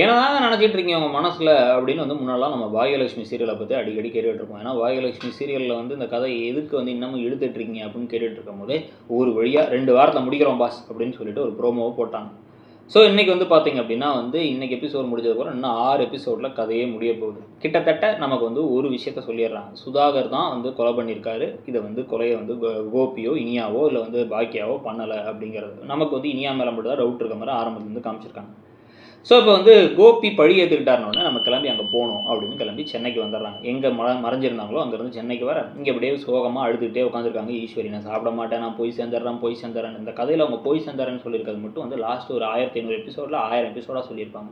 என்னதான் நினச்சிட்டு இருக்கீங்க உங்கள் மனசில் அப்படின்னு வந்து முன்னாலாம் நம்ம பாகியலட்சுமி சீரியலை பற்றி அடிக்கடி கேட்டுட்டு ஏன்னா பாகியலட்சுமி சீரியலில் வந்து இந்த கதை எதுக்கு வந்து இன்னமும் இழுத்துட்டு இருக்கீங்க அப்படின்னு கேட்டுட்டு இருக்கும் போதே ஒரு வழியாக ரெண்டு வாரத்தில் முடிக்கிறோம் பாஸ் அப்படின்னு சொல்லிட்டு ஒரு ப்ரோமோவை போட்டாங்க. ஸோ இன்றைக்கி வந்து பார்த்தீங்க அப்படின்னா வந்து இன்றைக்கி எபிசோட் முடிஞ்சதுக்கப்புறம் இன்னும் ஆறு எபிசோடில் கதையே முடிய போகுது. கிட்டத்தட்ட நமக்கு வந்து ஒரு விஷயத்த சொல்லிடுறாங்க. சுதாகர் தான் வந்து கொலை பண்ணியிருக்காரு. இதை வந்து கொலையை வந்து கோபியோ இனியாவோ இல்லை வந்து பாக்கியாவோ பண்ணலை அப்படிங்கிறது. நமக்கு வந்து இனியா மேலே மட்டும் தான் டவுட் இருக்க மாதிரி ஆரம்பத்துலேருந்து காமிச்சிருக்காங்க. ஸோ இப்போ வந்து கோபி பழி ஏற்றுக்கிட்டாருனோடனே நம்ம கிளம்பி அங்கே போகணும் அப்படின்னு கிளம்பி சென்னைக்கு வந்துடுறாங்க. எங்கே ம மறைஞ்சிருந்தாங்களோ அங்கேருந்து சென்னைக்கு வர இங்கே அப்படியே சோகமாக அழுதுகிட்டே உட்காந்துருக்காங்க ஈஸ்வரி நான் சாப்பிட மாட்டேன். நான் போய் சேர்ந்துடுறேன் போய் சேர்ந்துறேன். இந்த கதையில் அவங்க போய் சேர்ந்துறேன்னு சொல்லியிருக்கிறது மட்டும் வந்து லாஸ்ட் ஒரு ஆயிரத்தி ஐநூறு எபிசோடில் ஆயிரம் எபிசோடாக சொல்லியிருப்பாங்க.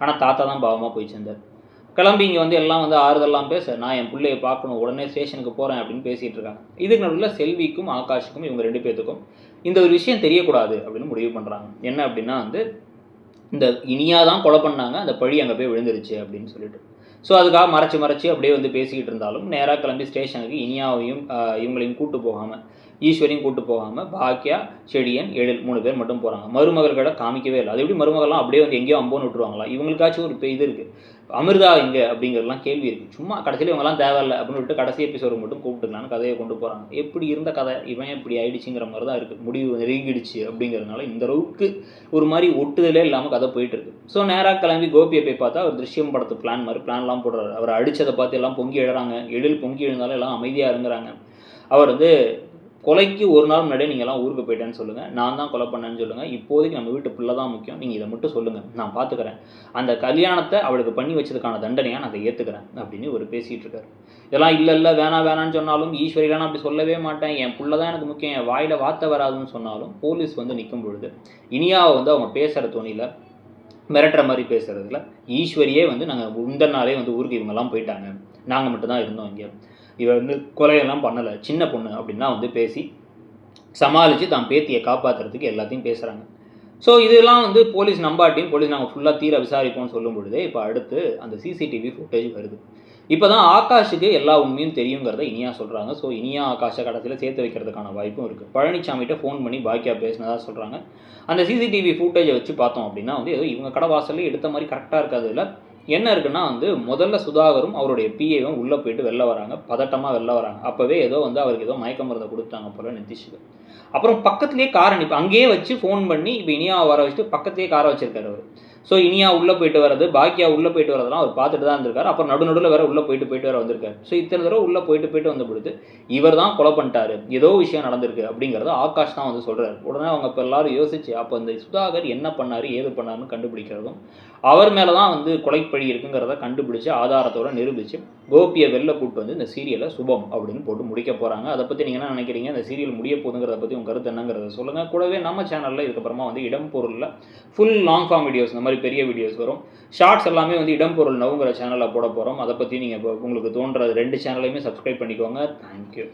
ஆனால் தாத்தா தான் பாவமாக போய் சேர்ந்தார். கிளம்பி இங்கே வந்து எல்லாம் வந்து ஆறுதெல்லாம் பேச நான் என் பிள்ளையை பார்க்கணும். உடனே ஸ்டேஷனுக்கு போகிறேன் அப்படின்னு பேசிகிட்டு இருக்காங்க இதுக்கு நடுவில் செல்விக்கும் ஆகாஷுக்கும் இவங்க ரெண்டு பேர்த்துக்கும் இந்த ஒரு விஷயம் தெரியக்கூடாது அப்படின்னு முடிவு பண்ணுறாங்க என்ன அப்படின்னா வந்து இந்த இனியா தான் கொலை பண்ணாங்க அந்த பழி அங்கே போய் விழுந்துருச்சு அப்படின்னு சொல்லிட்டு. ஸோ அதுக்காக மறைச்சு மறைச்சி அப்படியே வந்து பேசிக்கிட்டு இருந்தாலும் நேராக கிளம்பி ஸ்டேஷனுக்கு இனியாவையும் இவங்களையும் கூட்டு போகாமல் ஈஸ்வரியும் கூட்டு போகாமல் பாக்கியா செடியன் எழில் மூணு பேர் மட்டும் போகிறாங்க மருமகள்களை காமிக்கவே இல்லை. அது எப்படி மருமகள்லாம் அப்படியே வந்து எங்கேயோ அம்போன்னு விட்டுருவாங்களா? இவங்களுக்காச்சும் ஒரு இது இருக்குது அமிர்தா எங்கே அப்படிங்கிறதுலாம் கேள்வி இருக்குது சும்மா கடைசியில் இவங்கெல்லாம் தேவையில்லை அப்படின்னு விட்டு கடைசி எபிசோடு மட்டும் கூப்பிட்டுக்கலான்னு கதையை கொண்டு போகிறாங்க எப்படி இருந்த கதை? இவன் இப்படி ஆயிடுச்சுங்கிற மாதிரி தான் இருக்குது முடிவு நெருங்கிடுச்சு அப்படிங்கிறதுனால இந்த அளவுக்கு ஒரு மாதிரி ஒட்டுதலே இல்லாமல் கதை போயிட்டு இருக்கு. ஸோ நேராக கிளம்பி கோபியை போய் பார்த்தா அவர் திருஷ்யம் படத்து பிளான் மாதிரி பிளான்லாம் போடுறாரு. அவர் அடித்ததை பார்த்து எல்லாம் பொங்கி எழுறாங்க. எழில் பொங்கி எழுந்தாலும் எல்லாம் அமைதியாக இருங்குறாங்க. அவர் வந்து கொலைக்கு ஒரு நாள் முன்னாடியே நீங்கள் எல்லாம் ஊருக்கு போயிட்டேன்னு சொல்லுங்கள் நான் தான் கொலை பண்ணேன்னு சொல்லுங்கள் இப்போதைக்கு நம்ம வீட்டு பிள்ளை தான் முக்கியம். நீங்கள் இதை மட்டும் சொல்லுங்கள் நான் பார்த்துக்கிறேன் அந்த கல்யாணத்தை அவளுக்கு பண்ணி வச்சதுக்கான தண்டனையாக நான் அதை ஏற்றுக்கிறேன் அப்படின்னு ஒரு பேசிகிட்டு இருக்காரு. இதெல்லாம் இல்லை இல்லை வேணாம் வேணாம்னு சொன்னாலும் ஈஸ்வரிலாம் நான் அப்படி சொல்லவே மாட்டேன். என் புள்ள தான் எனக்கு முக்கியம். என் வாயில் வார்த்தை வராதுன்னு சொன்னாலும் போலீஸ் வந்து நிற்கும் பொழுது இனியாவை வந்து அவங்க பேசுகிற துணியில் மிரட்டுற மாதிரி பேசுகிறதுல ஈஸ்வரியே வந்து நாங்கள் முந்தின நாளே வந்து ஊருக்கு இவங்கெல்லாம் போயிட்டாங்க. நாங்கள் மட்டும்தான் இருந்தோம் இங்கே. இவ வந்து கொலையெல்லாம் பண்ணலை. சின்ன பொண்ணு அப்படின்னா வந்து பேசி சமாளித்து தான் பேத்தியை காப்பாற்றுறதுக்கு எல்லாத்தையும் பேசுகிறாங்க ஸோ இதெல்லாம் வந்து போலீஸ் நம்பாட்டியும் போலீஸ் நாங்கள் ஃபுல்லாக தீர விசாரிப்போம்னு சொல்லும் பொழுதே இப்போ அடுத்து அந்த சிசிடிவி ஃபுட்டேஜ் வருது. இப்போ தான் ஆகாஷுக்கு எல்லா உண்மையும் தெரியுங்கிறத இனியா சொல்கிறாங்க ஸோ இனியா ஆகாஷை கடைசியில் சேர்த்து வைக்கிறதுக்கான வாய்ப்பும் இருக்குது பழனிசாமிகிட்ட ஃபோன் பண்ணி பாக்கியா பேசினதாக சொல்கிறாங்க அந்த சிசிடிவி ஃபுட்டேஜை வச்சு பார்த்தோம் அப்படின்னா வந்து ஏதோ இவங்க கடை வாசல்லே எடுத்த மாதிரி கரெக்டாக இருக்காதுல என்ன இருக்குன்னா வந்து முதல்ல சுதாகரும் அவருடைய பிஏவும் உள்ளே போயிட்டு வெளில வராங்க. பதட்டமாக வெளில வராங்க. அப்போவே ஏதோ வந்து அவருக்கு ஏதோ மயக்க மருந்தை கொடுத்தாங்க போல நிதிஷுக்கு அப்புறம் பக்கத்துலேயே காரை அனுப்பி அங்கேயே வச்சு ஃபோன் பண்ணி இப்போ இனியாவை வர வச்சுட்டு பக்கத்துலேயே காரை வச்சிருக்காரு அவர். ஸோ இனியா உள்ளே போயிட்டு வர்றது பாக்கியா உள்ளே போயிட்டு வரதெல்லாம் அவர் பார்த்துட்டு தான் இருந்திருக்காரு. அப்புறம் நடு நடுவில் வேற உள்ளே போயிட்டு போயிட்டு வர வந்திருக்காரு. ஸோ இத்தனை தடவை உள்ளே போயிட்டு போயிட்டு வந்த பொழுது இவர் தான் கொலை பண்ணிட்டாரு. ஏதோ விஷயம் நடந்திருக்கு அப்படிங்கிறத ஆகாஷ் தான் வந்து சொல்கிறார் உடனே அவங்க இப்போ எல்லாரும் யோசிச்சு அப்போ இந்த சுதாகர் என்ன பண்ணார் ஏது பண்ணாருன்னு கண்டுபிடிக்கிறதும் அவர் மேலே தான் வந்து கொலைப்பழி இருக்குங்கிறத கண்டுபிடிச்சு ஆதாரத்தோட நிரூபித்து கோபியை வெளில கூட்டு வந்து இந்த சீரியலை சுபம் அப்படின்னு போட்டு முடிக்க போகிறாங்க அதை பற்றி நீங்கள் என்ன நினைக்கிறீங்க? இந்த சீரியல் முடிய போகுதுங்கிறத பற்றி உங்கள் கருத்து என்னங்கிறத சொல்லுங்கள் கூடவே நம்ம சேனலில் இதுக்கப்புறமா வந்து இடம் பொருளில் ஃபுல் லாங் ஃபார்ம் வீடியோஸ் இந்த மாதிரி பெரிய வீடியோஸ் வரும். ஷார்ட்ஸ் எல்லாமே வந்து இடம்பொருள் நவுங்கிற சேனலில் போட போகிறோம் அதை பற்றி நீங்கள் உங்களுக்கு தோன்ற ரெண்டு சேனலையுமே சப்ஸ்கிரைப் பண்ணிக்கோங்க. தேங்க்யூ